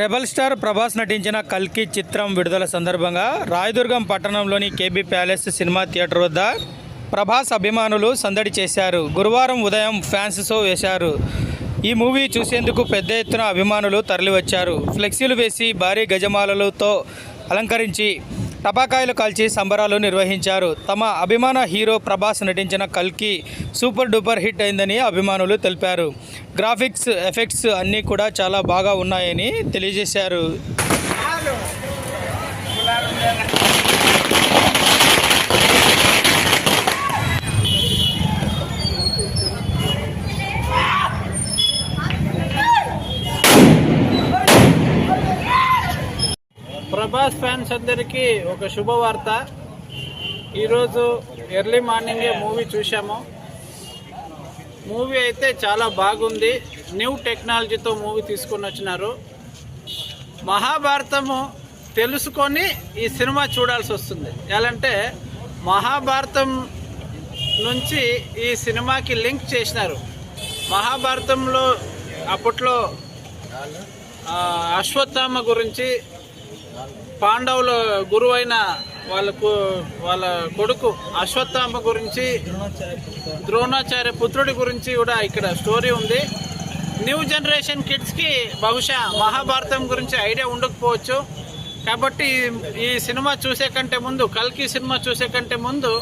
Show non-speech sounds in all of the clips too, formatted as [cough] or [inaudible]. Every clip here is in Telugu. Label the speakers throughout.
Speaker 1: రెబల్ స్టార్ ప్రభాస్ నటించిన కల్కి చిత్రం విడుదల సందర్భంగా రాయదుర్గం పట్టణంలోని కేబీ ప్యాలెస్ సినిమా థియేటర్ వద్ద ప్రభాస్ అభిమానులు సందడి చేశారు. గురువారం ఉదయం ఫ్యాన్స్ షో వేశారు. ఈ మూవీ చూసేందుకు పెద్ద ఎత్తున అభిమానులు తరలివచ్చారు. ఫ్లెక్సీలు వేసి భారీ గజమాలలతో అలంకరించి టపాకాయలు కాల్చి సంబరాలు నిర్వహించారు. తమ అభిమాన హీరో ప్రభాస్ నటించిన కల్కి సూపర్ డూపర్ హిట్ అయిందని అభిమానులు తెలిపారు. గ్రాఫిక్స్ ఎఫెక్ట్స్ అన్నీ కూడా చాలా బాగా ఉన్నాయని తెలియజేశారు.
Speaker 2: ప్రభాస్ ఫ్యాన్స్ అందరికీ ఒక శుభవార్త. ఈరోజు ఎర్లీ మార్నింగే మూవీ చూశాము. మూవీ అయితే చాలా బాగుంది. న్యూ టెక్నాలజీతో మూవీ తీసుకొని వచ్చినారు. మహాభారతము తెలుసుకొని ఈ సినిమా చూడాల్సి వస్తుంది. ఎలాంటే మహాభారతం నుంచి ఈ సినిమాకి లింక్ చేసినారు. మహాభారతంలో అప్పట్లో అశ్వత్థామ గురించి పాండవుల గురువైన వాళ్ళకు వాళ్ళ కొడుకు అశ్వత్థామ గురించి ద్రోణాచార్య పుత్రుడి గురించి కూడా ఇక్కడ స్టోరీ ఉంది. న్యూ జనరేషన్ కిడ్స్కి బహుశా మహాభారతం గురించి ఐడియా ఉండకపోవచ్చు. కాబట్టి ఈ సినిమా చూసే కంటే ముందు కల్కి సినిమా చూసే కంటే ముందు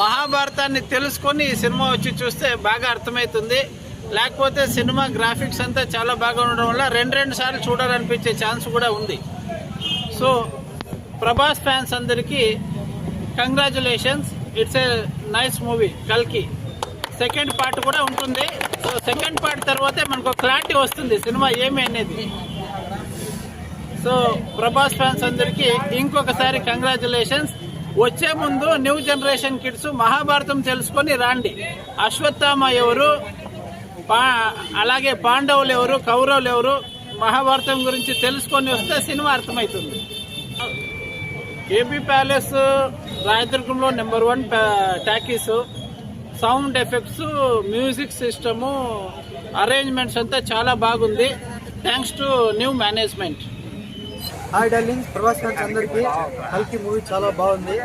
Speaker 2: మహాభారతాన్ని తెలుసుకొని ఈ సినిమా వచ్చి చూస్తే బాగా అర్థమవుతుంది. లేకపోతే సినిమా గ్రాఫిక్స్ అంతా చాలా బాగా ఉండడం వల్ల రెండు రెండు సార్లు చూడాలనిపించే ఛాన్స్ కూడా ఉంది. సో ప్రభాస్ ఫ్యాన్స్ అందరికీ congratulations. It's a nice movie కల్కి. సెకండ్ పార్ట్ కూడా ఉంటుంది. సో సెకండ్ పార్ట్ తర్వాతే మనకు క్లారిటీ వస్తుంది సినిమా ఏమి అనేది. సో ప్రభాస్ ఫ్యాన్స్ అందరికీ ఇంకొకసారి కంగ్రాచులేషన్స్. వచ్చే ముందు న్యూ జనరేషన్ కిడ్స్ మహాభారతం తెలుసుకొని రాండి. అశ్వత్థామ ఎవరు? పా అలాగే పాండవులు ఎవరు? కౌరవులు ఎవరు? మహాభారతం గురించి తెలుసుకొని వస్తే సినిమా అర్థమవుతుంది. AP palace రాయదుర్గంలో number one talkies sound effects music system arrangements అంతా చాలా బాగుంది. Thanks to new management.
Speaker 3: Hi darling Prabhas fans అందరికీ కల్కి మూవీ చాలా బాగుంది.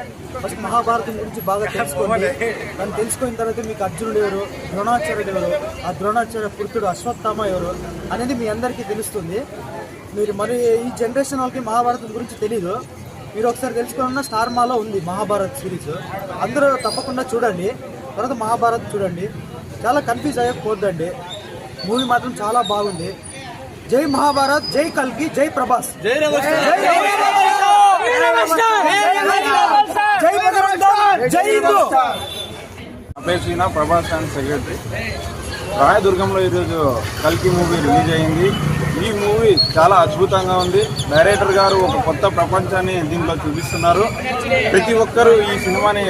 Speaker 3: ఫస్ట్ మహాభారతం గురించి బాగా తెలుసుకోండి. దాన్ని తెలుసుకున్న తర్వాత మీకు అర్జునుడు ఎవరు ద్రోణాచార్యుడు ఎవరు ఆ ద్రోణాచార్య పుత్రుడు అశ్వత్థామ ఎవరు అనేది మీ అందరికీ తెలుస్తుంది. మీరు మరి ఈ జనరేషన్ వాళ్ళకి మహాభారతం గురించి తెలీదు. మీరు ఒకసారి తెలుసుకోవాలన్నా స్టార్ మాలో ఉంది మహాభారత్ సిరీస్. అందరూ తప్పకుండా చూడండి. తర్వాత మహాభారత్ చూడండి. చాలా కన్ఫ్యూజ్ అయ్యకపోద్దండి మూవీ మాత్రం చాలా బాగుంది. జై మహాభారత్ జై కల్కి జై ప్రభాస్. జై
Speaker 4: ప్రభాస్ ఫ్యాన్ సెక్రటరీ రాయదుర్గంలో ఈరోజు కల్కి మూవీ రిలీజ్ అయింది. ఈ మూవీ చాలా అద్భుతంగా ఉంది. డైరెక్టర్ గారు ఒక కొత్త ప్రపంచాన్ని దీంట్లో చూపిస్తున్నారు. ప్రతి ఒక్కరూ ఈ సినిమాని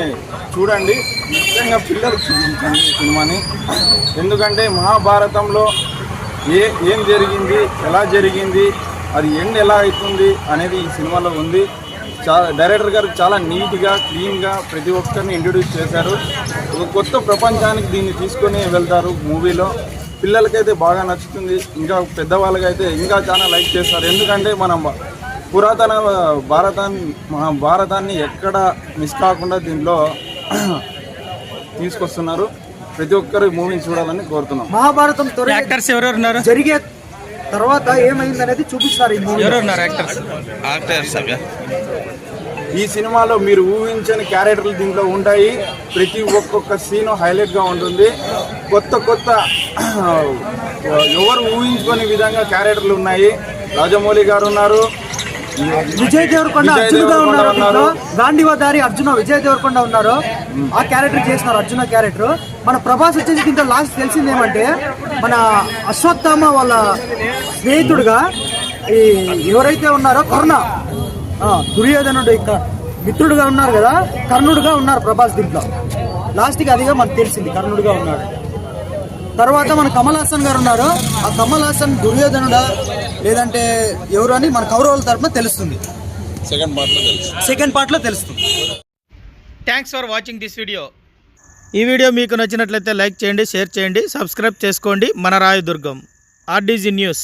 Speaker 4: చూడండి. ముఖ్యంగా పిల్లలకు చూపించండి ఈ సినిమాని. ఎందుకంటే మహాభారతంలో ఏ ఏం జరిగింది ఎలా జరిగింది అది ఎండ్ ఎలా అవుతుంది అనేది ఈ సినిమాలో ఉంది. చాలా డైరెక్టర్ గారు చాలా నీట్గా క్లీన్గా ప్రతి ఒక్కరిని ఇంట్రడ్యూస్ చేశారు. ఒక కొత్త ప్రపంచానికి దీన్ని తీసుకొని వెళ్తారు మూవీలో. పిల్లలకైతే బాగా నచ్చుతుంది. ఇంకా పెద్దవాళ్ళకైతే ఇంకా చాలా లైక్ చేస్తారు. ఎందుకంటే మనం పురాతన భారతాన్ని మన భారతాన్ని ఎక్కడ మిస్ కాకుండా దీంట్లో [clears throat] తీసుకొస్తున్నారు. ప్రతి ఒక్కరు మూవీని చూడాలని కోరుతున్నాం.
Speaker 3: మహాభారతం
Speaker 1: యాక్టర్స్ ఎవరెవరు ఉన్నారు?
Speaker 3: జరిగే తర్వాత ఏమైంది అనేది చూపిస్తారు
Speaker 1: ఎవరు ఉన్నారు యాక్టర్స్?
Speaker 4: ఈ సినిమాలో మీరు ఊహించని క్యారెక్టర్లు దీంట్లో ఉంటాయి. ప్రతి ఒక్కొక్క సీన్ హైలైట్గా ఉంటుంది. కొత్త కొత్త [clears throat] ఎవరు ఊహించుకొని విధంగా క్యారెక్టర్లు ఉన్నాయి. రాజమౌళి గారు ఉన్నారు.
Speaker 3: విజయ్ దేవరకొండ అర్జునుగా ఉన్నారు. దీంట్లో. గాంధీవదారి అర్జున విజయ్ దేవరకొండ ఉన్నారు. ఆ క్యారెక్టర్ చేస్తున్నారు అర్జున క్యారెక్టర్. మన ప్రభాస్ వచ్చేసి దీంట్లో లాస్ట్ తెలిసింది ఏమంటే మన అశ్వత్థామ వాళ్ళ స్నేహితుడుగా ఈ ఎవరైతే ఉన్నారో కర్ణ. దుర్యోధనుడు ఇక మిత్రుడుగా ఉన్నారు కదా కర్ణుడుగా ఉన్నారు ప్రభాస్ దీంట్లో. లాస్ట్కి అదిగా మనకు తెలిసింది కర్ణుడుగా ఉన్నాడు. తర్వాత మన కమల్ హాసన్ గారు ఉన్నారు. ఆ కమల్ హాసన్ దుర్యోధనుడా లేదంటే ఎవరు అని మన కౌరవుల తరపున తెలుస్తుంది. సెకండ్ పార్ట్లో తెలుస్తుంది.
Speaker 1: Thanks for watching this video ఈ వీడియో మీకు నచ్చినట్లయితే లైక్ చేయండి షేర్ చేయండి సబ్స్క్రైబ్ చేసుకోండి. మన రాయదుర్గం ఆర్డీజీ న్యూస్.